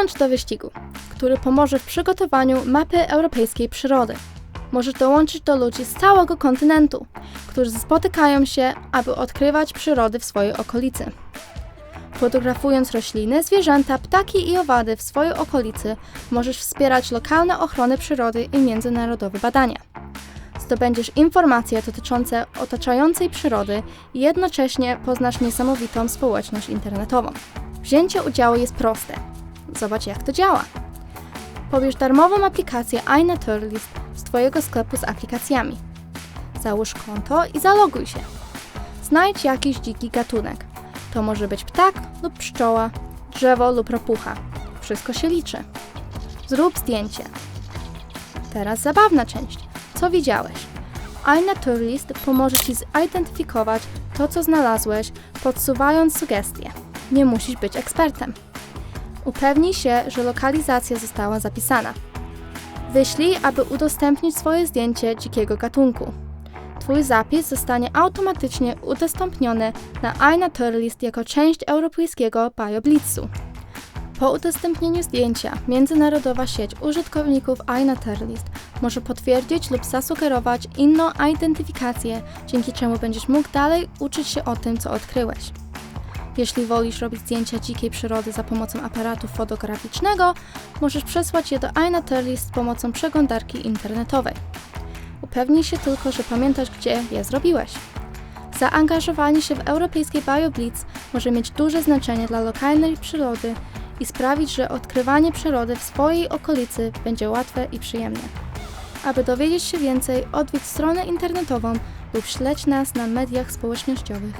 Dołącz do wyścigu, który pomoże w przygotowaniu mapy europejskiej przyrody. Możesz dołączyć do ludzi z całego kontynentu, którzy spotykają się, aby odkrywać przyrody w swojej okolicy. Fotografując rośliny, zwierzęta, ptaki i owady w swojej okolicy, możesz wspierać lokalne ochrony przyrody i międzynarodowe badania. Zdobędziesz informacje dotyczące otaczającej przyrody i jednocześnie poznasz niesamowitą społeczność internetową. Wzięcie udziału jest proste. Zobacz jak to działa. Pobierz darmową aplikację iNaturalist z Twojego sklepu z aplikacjami. Załóż konto i zaloguj się. Znajdź jakiś dziki gatunek. To może być ptak lub pszczoła, drzewo lub ropucha. Wszystko się liczy. Zrób zdjęcie. Teraz zabawna część. Co widziałeś? iNaturalist pomoże Ci zidentyfikować to, co znalazłeś, podsuwając sugestie. Nie musisz być ekspertem. Upewnij się, że lokalizacja została zapisana. Wyślij, aby udostępnić swoje zdjęcie dzikiego gatunku. Twój zapis zostanie automatycznie udostępniony na iNaturalist jako część europejskiego BioBlitzu. Po udostępnieniu zdjęcia, międzynarodowa sieć użytkowników iNaturalist może potwierdzić lub zasugerować inną identyfikację, dzięki czemu będziesz mógł dalej uczyć się o tym, co odkryłeś. Jeśli wolisz robić zdjęcia dzikiej przyrody za pomocą aparatu fotograficznego, możesz przesłać je do iNaturalist z pomocą przeglądarki internetowej. Upewnij się tylko, że pamiętasz, gdzie je zrobiłeś. Zaangażowanie się w europejskie BioBlitz może mieć duże znaczenie dla lokalnej przyrody i sprawić, że odkrywanie przyrody w swojej okolicy będzie łatwe i przyjemne. Aby dowiedzieć się więcej, odwiedź stronę internetową lub śledź nas na mediach społecznościowych.